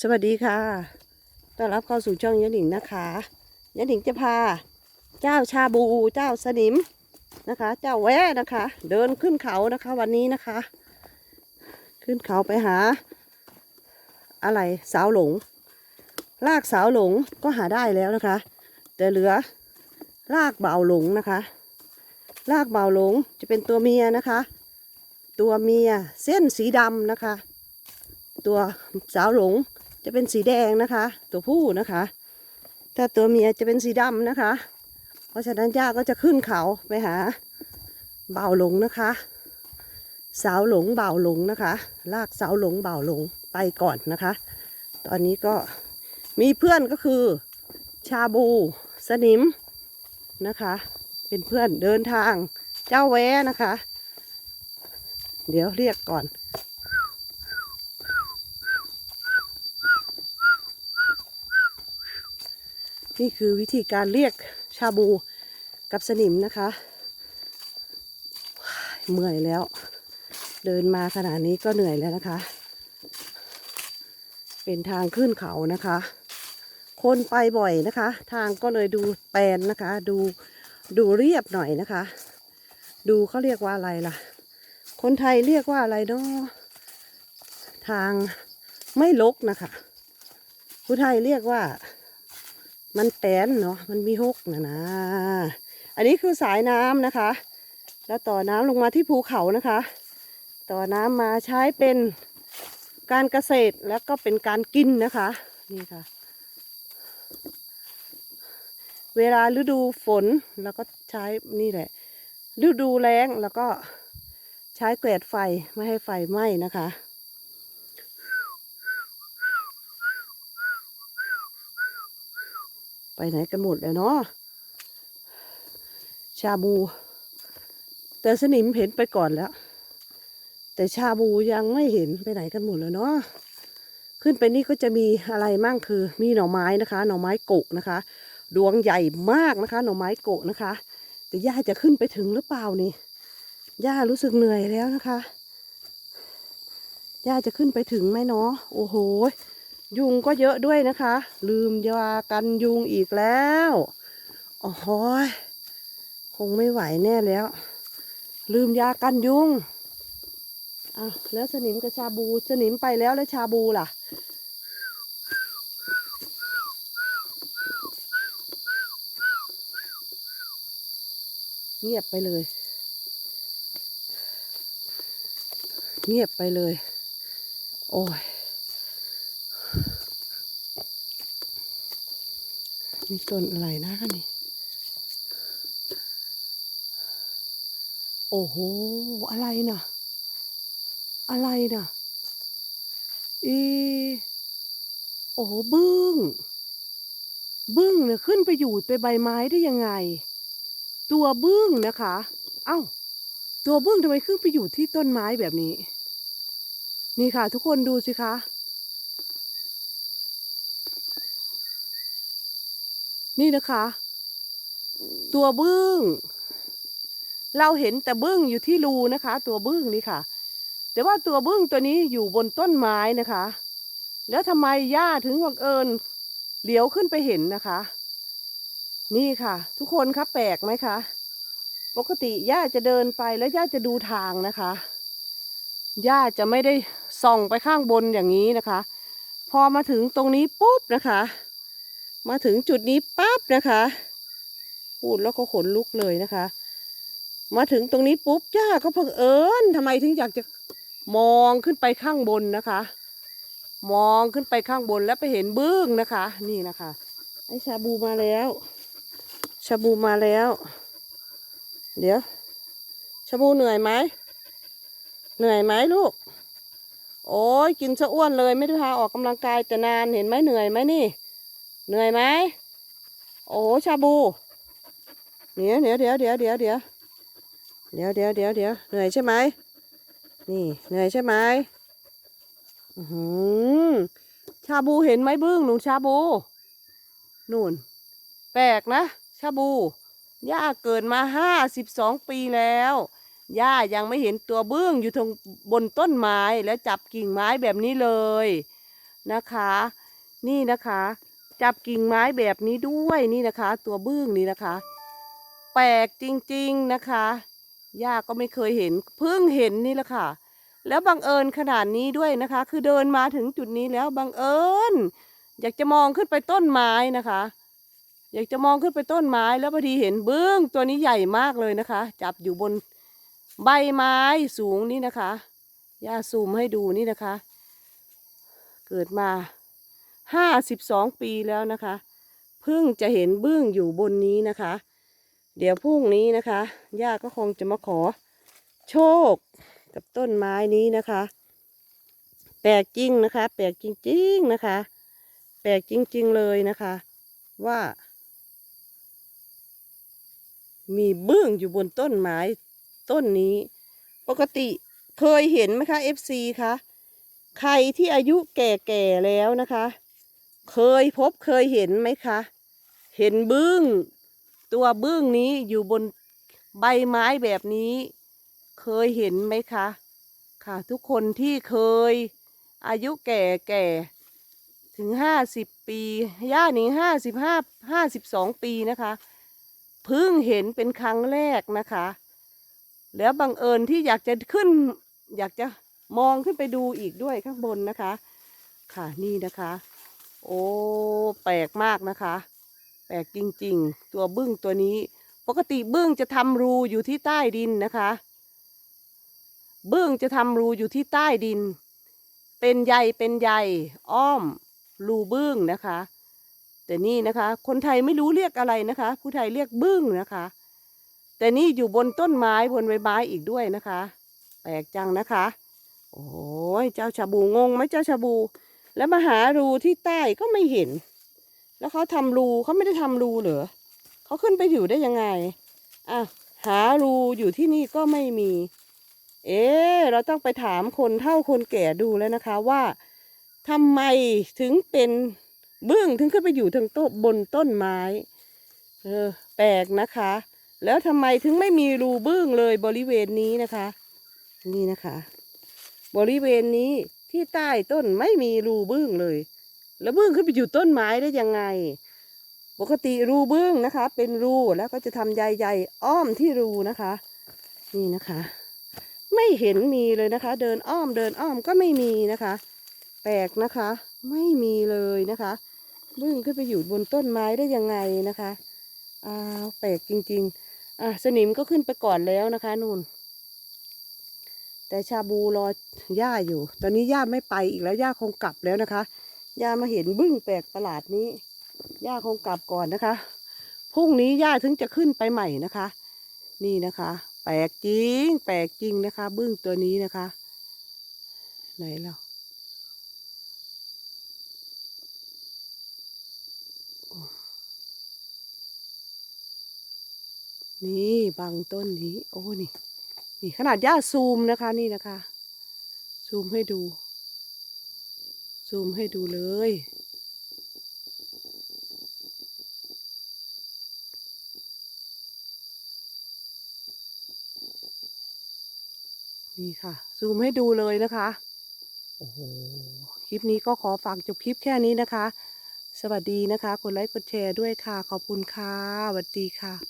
สวัสดีค่ะ ต้อนรับเข้าสู่ช่องยะหนิงนะคะยะหนิงจะพา เจ้าชาบู เจ้าสนิมนะคะ เจ้าแวะนะคะ เดินขึ้นเขานะคะ วันนี้นะคะ ขึ้นเขาไปหา อะไรสาวหลง ลากสาวหลงก็หาได้แล้วนะคะ แต่เหลือลากเบาหลงนะคะ ลากเบาหลงจะเป็นตัวเมียนะคะ ตัวเมียเส้นสีดำนะคะ ตัวสาวหลง จะเป็นสีแดงนะคะ ตัวผู้นะคะ ถ้าตัวเมียจะเป็นสีดำนะคะ เพราะฉะนั้นย่าก็จะขึ้นเขาไปหาเบาหลงนะคะ สาวหลงเบาหลงนะคะ ลากสาวหลงเบาหลงไปก่อนนะคะ ตอนนี้ก็มีเพื่อนก็คือ ชาบูสนิมนะคะ เป็นเพื่อนเดินทางเจ้าแว้นะคะ เดี๋ยวเรียกก่อน นี่คือวิธีการเรียกชาบูกับสนิมนะคะ เมื่อยแล้ว เดินมาขนาดนี้ก็เหนื่อยแล้วนะคะ เป็นทางขึ้นเขานะคะ คนไปบ่อยนะคะ ทางก็เลยดูแปลนนะคะ ดูดูเรียบหน่อยนะคะ ดูเขาเรียกว่าอะไรล่ะ คนไทยเรียกว่าอะไรเนาะทางไม่ลกนะคะผู้ไทยเรียกว่า มันแตนเนาะมันมีหกนะนะอันนี้คือสายน้ำนะคะ แล้วต่อน้ำลงมาที่ภูเขานะคะ ต่อน้ำมาใช้เป็นการเกษตรแล้วก็เป็นการกินนะคะนี่ค่ะ เวลาฤดูฝนแล้วก็ใช้นี่แหละ ฤดูแล้งแล้วก็ใช้แกลดไฟไม่ให้ไฟไหม้นะคะ ไปไหนกันหมดแล้วเนาะชาบู แต่สนิมเห็นไปก่อนแล้ว แต่ชาบูยังไม่เห็นไปไหนกันหมดแล้วเนาะขึ้นไปนี่ก็จะมีอะไรมั่งคือ มีหน่อไม้นะคะ หน่อไม้โกะนะคะ ดวงใหญ่มากนะคะ หน่อไม้โกะนะคะ แต่ย่าจะขึ้นไปถึงหรือเปล่านี่ย่ารู้สึกเหนื่อยแล้วนะคะย่าจะขึ้นไปถึงไหมเนาะโอ้โห ยุงก็เยอะด้วยนะคะ ลืมยากันยุงอีกแล้วโอ้โหยคงไม่ไหวแน่แล้ว ลืมยากันยุงอะแล้วสนิมกับชาบูสนิมไปแล้วแล้วชาบูล่ะเงียบไปเลย เงียบไปเลย โอ้ย นี่ต้นอะไรนะนี่ โอ้โห อะไรนะอะไรนะอีโอ้โห บึ้ง บึ้งเนี่ยขึ้นไปอยู่ในใบไม้ได้ยังไง ตัวบึ้งนะคะ เอ้า ตัวบึ้งทำไมขึ้นไปอยู่ที่ต้นไม้แบบนี้ นี่ค่ะ ทุกคนดูสิคะ นี่นะคะ ตัวบึ้ง เราเห็นแต่บึ้งอยู่ที่รูนะคะ ตัวบึ้งนี่ค่ะ แต่ว่าตัวบึ้งตัวนี้อยู่บนต้นไม้นะคะ แล้วทำไมย่าถึงบังเอิญเหลียวขึ้นไปเห็นนะคะ นี่ค่ะ ทุกคนคะแปลกไหมคะปกติย่าจะเดินไปแล้วย่าจะดูทางนะคะย่าจะไม่ได้ส่องไปข้างบนอย่างนี้นะคะ พอมาถึงตรงนี้ปุ๊บนะคะ มาถึงจุดนี้ปั๊บนะคะพูดแล้วก็ขนลุกเลยนะคะ มาถึงตรงนี้ปุ๊บย่าก็เพิ่งเอิญทำไมถึงอยากจะมองขึ้นไปข้างบนนะคะ มองขึ้นไปข้างบนแล้วไปเห็นบึ้งนะคะ นี่นะคะไอชาบูมาแล้ว ชาบูมาแล้ว เดี๋ยว ชาบูเหนื่อยไหมเหนื่อยไหมลูก โอ้ยกินซะอ้วนเลยไม่ได้พาออกกำลังกายแต่นานเห็นไหมเหนื่อยไหมนี่ เหนื่อยไหม โอ้ชาบูเดี๋ยวเดี๋ยวเดี๋ยวเดี๋ยวเดี๋ยวเดี๋ยวเดี๋ยวเดี๋ยวเดี๋ยวเดี๋ยวเหนื่อยใช่ไหมนี่เหนื่อยใช่ไหมอือหือชาบูเห็นไหมบึ้งหนูชาบูนู่น แปลกนะ ชาบู ย่าเกิดมาห้าสิบสองปีแล้ว ย่ายังไม่เห็นตัวบึ้งอยู่ตรงบนต้นไม้แล้วจับกิ่งไม้แบบนี้เลยนะคะ นี่นะคะ จับกิ่งไม้แบบนี้ด้วยนี่นะคะ ตัวบึ้งนี่นะคะ แปลกจริงๆนะคะย่าก็ไม่เคยเห็นเพิ่งเห็นนี่แหละค่ะ แล้วบังเอิญขนาดนี้ด้วยนะคะ คือเดินมาถึงจุดนี้แล้วบังเอิญอยากจะมองขึ้นไปต้นไม้นะคะ อยากจะมองขึ้นไปต้นไม้แล้วพอดีเห็นบึ้งตัวนี้ใหญ่มากเลยนะคะ จับอยู่บนใบไม้สูงนี่นะคะย่าซูมให้ดูนี่นะคะ เกิดมา ห้าสิบสองปีแล้วนะคะเพิ่งจะเห็นบึ้งอยู่บนนี้นะคะ เดี๋ยวพรุ่งนี้นะคะย่าก็คงจะมาขอโชคกับต้นไม้นี้นะคะ แปลกจริงนะคะ แปลกจริง ๆนะคะ แปลกจริง ๆเลยนะคะ ว่า มีบึ้งอยู่บนต้นไม้ต้นนี้ ปกติเคยเห็นไหมคะ FC คะใครที่อายุแก่ๆแล้วนะคะ เคยพบเคยเห็นไหมคะ เห็นบึ้ง ตัวบึ้งนี้อยู่บนใบไม้แบบนี้ เคยเห็นไหมคะ ค่ะ ทุกคนที่เคย อายุแก่แก่ๆถึงห้าสิบปีย่านี่ห้าสิบห้าห้าสิบสองปีนะคะเพิ่งเห็นเป็นครั้งแรกนะคะ แล้วบังเอิญที่อยากจะขึ้น อยากจะมองขึ้นไปดูอีกด้วยข้างบนนะคะ ค่ะนี่นะคะ โอ้แปลกมากนะคะ แปลกจริงๆ ตัวบึ้งตัวนี้ ปกติบึ้งจะทำรูอยู่ที่ใต้ดินนะคะ บึ้งจะทำรูอยู่ที่ใต้ดิน เป็นใยเป็นใยอ้อม รูบึ้งนะคะ แต่นี่นะคะ คนไทยไม่รู้เรียกอะไรนะคะ ผู้ไทยเรียกบึ้งนะคะ แต่นี่อยู่บนต้นไม้บนใบไม้อีกด้วยนะคะ แปลกจังนะคะ โอ้ยเจ้าชาบูงงไหมเจ้าชาบู แล้วมาหารูที่ใต้ก็ไม่เห็น แล้วเขาทำรูเขาไม่ได้ทำรูเหรอเขาขึ้นไปอยู่ได้ยังไงอะหารูอยู่ที่นี่ก็ไม่มี เอ๊เราต้องไปถามคนเฒ่าคนแก่ดูแล้วนะคะว่าทำไมถึงเป็นบึ้งถึงขึ้นไปอยู่ทางโต๊ะบนต้นไม้ เออ แปลกนะคะ แล้วทำไมถึงไม่มีรูบึ้งเลยบริเวณนี้นะคะ นี่นะคะ บริเวณนี้ ที่ใต้ต้นไม่มีรูบึ้งเลย แล้วบึ้งขึ้นไปอยู่ต้นไม้ได้ยังไง ปกติรูบึ้งนะคะ เป็นรูแล้วก็จะทำใยๆอ้อมที่รูนะคะ นี่นะคะ ไม่เห็นมีเลยนะคะ เดินอ้อมเดินอ้อมก็ไม่มีนะคะ แปลกนะคะ ไม่มีเลยนะคะบึ้งขึ้นไปอยู่บนต้นไม้ได้ยังไงนะคะอ้าวแปลกจริง ๆ อะสนิมก็ขึ้นไปก่อนแล้วนะคะนู่น แต่ชาบูรอย่าอยู่ ตอนนี้ย่าไม่ไปอีกแล้วย่าคงกลับแล้วนะคะย่ามาเห็นบึ้งแปลกประหลาดนี้ย่าคงกลับก่อนนะคะพรุ่งนี้ย่าถึงจะขึ้นไปใหม่นะคะ นี่นะคะ แปลกจริง แปลกจริงนะคะ บึ้งตัวนี้นะคะ ไหนแล้วนี่บางต้นนี้ โอ้นี่ นี่ขนาดย่าซูมนะคะนี่นะคะ ซูมให้ดู ซูมให้ดูเลยนี่ค่ะ ซูมให้ดูเลยนะคะ โอ้โห คลิปนี้ก็ขอฝากจบคลิปแค่นี้นะคะ สวัสดีนะคะ กดไลค์ กดแชร์ด้วยค่ะ ขอบคุณค่ะสวัสดีค่ะ